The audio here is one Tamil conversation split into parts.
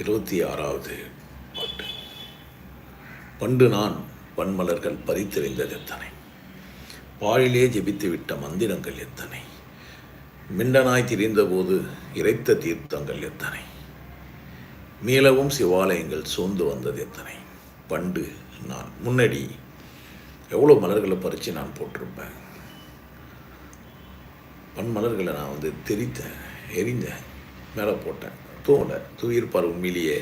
இருபத்தி ஆறாவது பாட்டு. பண்டு நான் வன்மலர்கள் பறித்தெறிந்தது எத்தனை? பாழிலே ஜெபித்து விட்ட மந்திரங்கள் எத்தனை? மிண்டனாய் திரிந்தபோது இறைத்த தீர்த்தங்கள் எத்தனை? மீளவும் சிவாலயங்கள் சோர்ந்து வந்தது எத்தனை? பண்டு நான். முன்னாடி எவ்வளோ மலர்களை பறித்து நான் போட்டிருப்பேன்? பன் மலர்களை நான் வந்து தெரித்தேன் எரிந்தேன் மேலே போட்டேன். தூவலை தூயிருப்பார் உண்மையிலேயே.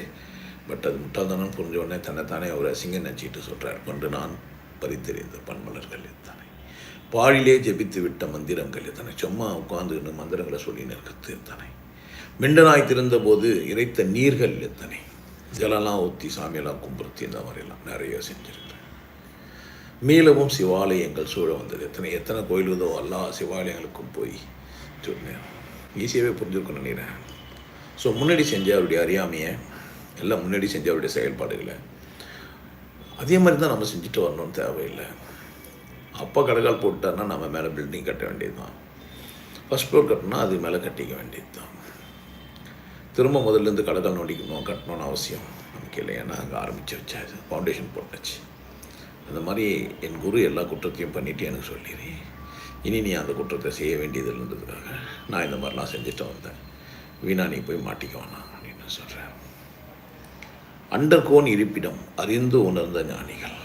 பட் அது முட்டாள்தானு புரிஞ்ச உடனே தன்னைத்தானே அவர் அசிங்க நினச்சிட்டு சொல்கிறார் கொண்டு நான் பறித்தெறிந்த பன்மலர்கள் எத்தனை. பாழிலே ஜெபித்து விட்ட மந்திரங்கள் எத்தனை. சும்மா உட்காந்துக்கிட்டு மந்திரங்களை சொல்லி நிற்கிறது எத்தனை. மிண்டனாய் திறந்தபோது இறைத்த நீர்கள் எத்தனை. ஜலம்லாம் ஊற்றி சாமியெல்லாம் கும்பிடுத்தி இந்த மாதிரிலாம் நிறைய செஞ்சுருக்கிறேன். மீளவும் சிவாலயங்கள் சூழ வந்தது எத்தனை. எத்தனை கோயிலுதோ எல்லா சிவாலயங்களுக்கும் போய் சொன்னேன். ஈஸியாகவே புரிஞ்சுருக்கணும் நினைக்கிறேன். ஸோ முன்னாடி செஞ்ச அவருடைய அறியாமையை எல்லாம் முன்னாடி செஞ்ச அவருடைய செயல்பாடுகளை அதே மாதிரி தான் நம்ம செஞ்சுட்டு வரணும்னு தேவையில்லை. அப்பா கடைக்கால் போட்டாருன்னா நம்ம மேலே பில்டிங் கட்ட வேண்டியது தான் ஃபஸ்ட் ஃப்ளோர் கட்டினா அது மேலே கட்டிக்க வேண்டியது தான் திரும்ப முதல்லேருந்து கடைக்கால் நோண்டிக்கணும் கட்டணும்னு அவசியம் நமக்கு இல்லை. ஏன்னா அங்கே ஆரம்பித்து வச்சாச்சு ஃபவுண்டேஷன் போட்டாச்சு. அந்த மாதிரி என் குரு எல்லா குற்றத்தையும் பண்ணிவிட்டு எனக்கு சொல்லிடு இனி நீ அந்த குற்றத்தை செய்ய வேண்டியது இருந்ததுக்காக நான் இந்த மாதிரிலாம் செஞ்சுட்டு வந்தேன். வீணா நீ போய் மாட்டிக்க வேணாம் அப்படின்னு சொல்கிறேன் அண்டர்கோன் இருப்பிடம் அறிந்து உணர்ந்த ஞானிகள்.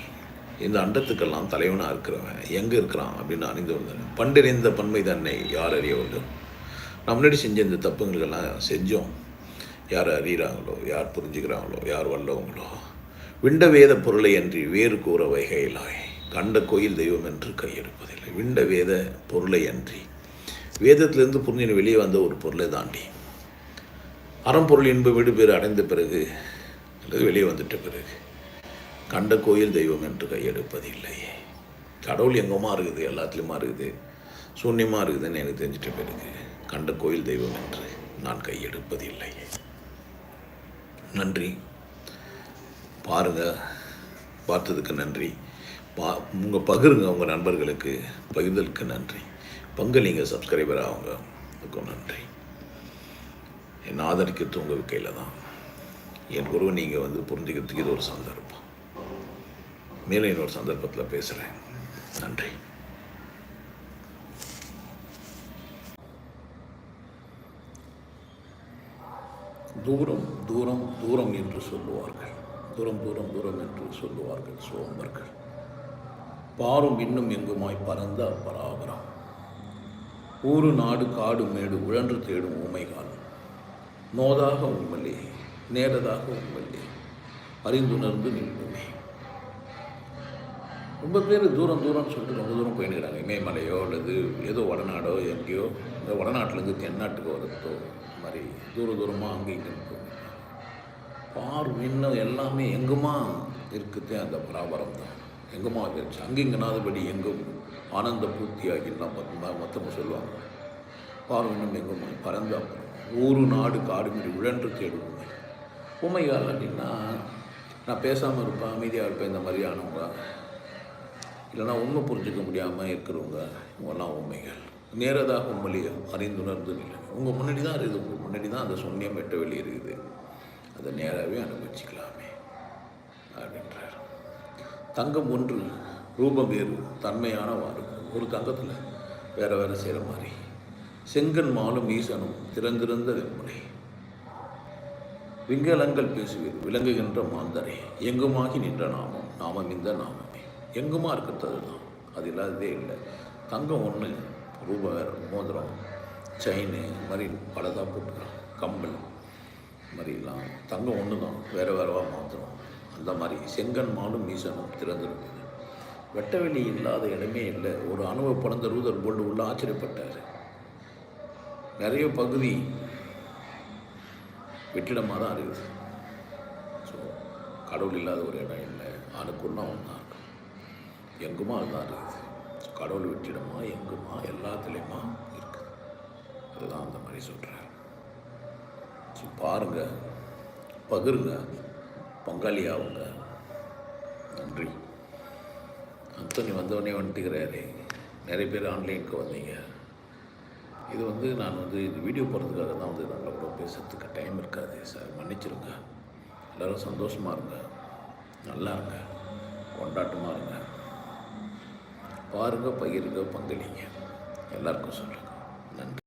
இந்த அண்டத்துக்கெல்லாம் தலைவனாக இருக்கிறவன் எங்கே இருக்கிறான் அப்படின்னு அறிந்து உணர்ந்தேன் பண்டறிந்த பன்மை தன்னை யார் அறிய வேண்டும்? நான் முன்னாடி செஞ்ச இந்த தப்புங்களுக்கெல்லாம் செஞ்சோம். யார் அறிகிறாங்களோ யார் புரிஞ்சுக்கிறாங்களோ யார் வல்லவங்களோ. விண்ட வேத பொருளை அன்றி வேறு கூற வகையிலாய் கண்ட கோயில் தெய்வம் என்று கையெடுப்பதில்லை. விண்ட வேத பொருளை அன்றி. வேதத்திலிருந்து புரிஞ்சின வெளியே வந்த ஒரு பொருளை தாண்டி. அறம்பொருள் இன்பு வீடு பேர் அடைந்த பிறகு அல்லது வெளியே வந்துட்ட பிறகு கண்ட கோயில் தெய்வம் என்று கையெடுப்பதில்லை. கடவுள் எங்கோமா இருக்குது? எல்லாத்துலேயுமா இருக்குது? சூன்யமாக இருக்குதுன்னு எனக்கு தெரிஞ்சிட்ட பிறகு கண்ட கோயில் தெய்வம் என்று நான் கையெடுப்பதில்லை. நன்றி. பாருங்கள் பார்த்ததுக்கு நன்றி. பா உங்கள் பகிருங்க உங்கள் நண்பர்களுக்கு பகிர்ந்தலுக்கு நன்றி. பங்களிங்க சப்ஸ்கிரைபர் ஆகுங்க. அதுக்கும் நன்றி. என் ஆதரிக்கிறது உங்கள் கையில் தான். என் குருவை நீங்கள் வந்து புரிஞ்சுக்கிறதுக்கு இது ஒரு சந்தர்ப்பம். மேலும் இன்னொரு சந்தர்ப்பத்தில் பேசுகிறேன் நன்றி. தூரம் தூரம் தூரம் என்று சொல்லுவார்கள். தூரம் தூரம் தூரம் என்று சொல்லுவார்கள் சோம்பர்கள். பாரும் இன்னும் எங்குமாய் பறந்த பராபரம் ஊரு நாடு காடு மேடு உழன்று தேடும் ஊமைகாலம். நோதாக உம்மலே நேரதாக உம்மலே அறிந்துணர்ந்து நின்றுமே ரொம்ப பேர் தூரம் தூரம்னு சொல்லிட்டு ரொம்ப தூரம் போயினுக்கிறாங்க. இமயமலையோ அல்லது ஏதோ வடநாடோ எங்கேயோ இந்த வடநாட்டிலேருந்து தென்னாட்டுக்கு வரத்தோ இந்த மாதிரி தூர தூரமாக அங்கே இங்கேன்னு போய் பார் இன்னும் எல்லாமே எங்குமா இருக்குது அந்த பராபரம் தான். எங்குமா இருந்துச்சு? அங்கே அங்கிங்கனாதபடி எங்கும் ஆனந்த பூர்த்தியாகிலாம் பார்த்தா மொத்தமாக சொல்லுவாங்க பார் இன்னும் எங்குமா? பறந்த அப்புறம் ஊரு நாடு காடு உழன்று தேடுவோம் உமைகால் அப்படின்னா நான் பேசாமல் இருப்பேன் அமைதியாக இருப்பேன் இந்த மாதிரியானவங்க இல்லைன்னா உண்மை புரிஞ்சுக்க முடியாமல் இருக்கிறவங்க இவங்கெல்லாம் உண்மைகள். நேரதாக உண்மையிலேயே அறிந்துணர்ந்து இல்லை உங்கள் முன்னாடி தான் இருக்குது உங்கள் முன்னாடி தான் அந்த சொன்னியம் வெட்ட வெளி இருக்குது. அதை நேராகவே அனுபவிச்சுக்கலாமே அப்படின்றார். தங்கம் ஒன்று ரூபம் வேறு தன்மையானவாறு. ஒரு தங்கத்தில் வேறு வேறு செய்கிற மாதிரி. செங்கன் மாலும் ஈசனும் திறந்திருந்த வெண்முனை. விங்கலங்கள் பேசுவீர் விளங்குகின்ற மாந்தரை. எங்குமாகி நின்ற நாமம் நாமம் இந்த நாமமே. எங்குமா இருக்கிறது தான் அது இல்லாததே இல்லை. தங்கம் ஒன்று ரூபா மோதிரம் செயின் மாதிரி பலதாக போட்டுக்கிறான். கம்பல் மாதிரிலாம் தங்கம் ஒன்று தான் வேறு வேறவா மாத்திரம். அந்த மாதிரி செங்கன் மாலும் மீசனும் திறந்திருக்குது வெட்டவெளி இல்லாத இடமே இல்லை. ஒரு அணுவை பிறந்த ரூதர் போல்டு உள்ள ஆச்சரியப்பட்டார். நிறைய பகுதி வெற்றிடமாக தான் இருக்குது. ஸோ கடவுள் இல்லாத ஒரு இடம் இல்லை. ஆணுக்குள்ளே அவன் தான் இருக்கும். எங்குமா அதுதான் இருக்குது. கடவுள் வெற்றிடமா எங்குமா எல்லாத்துலேயுமா இருக்குது. அதுதான் அந்த மாதிரி சொல்கிறார் ஸோ பாருங்கள் பகிருங்க பங்காளியாகுங்க நன்றி. அந்தோனி வந்தவொடனே வந்துட்டுக்கிறாரு. நிறைய பேர் ஆன்லைனுக்கு வந்தீங்க. இது வந்து நான் வந்து இந்த வீடியோ போடுறதுக்காக தான் வந்து நாங்கள் கூட பேசுகிறதுக்கு டைம் இருக்காது. சார் மன்னிச்சிருங்க. எல்லோரும் சந்தோஷமாக இருங்க. நல்லா இருங்க. கொண்டாட்டமாக இருங்க. பாருங்க பகிருங்க பங்களிங்க. எல்லாருக்கும் சொல்லுங்கள் நன்றி.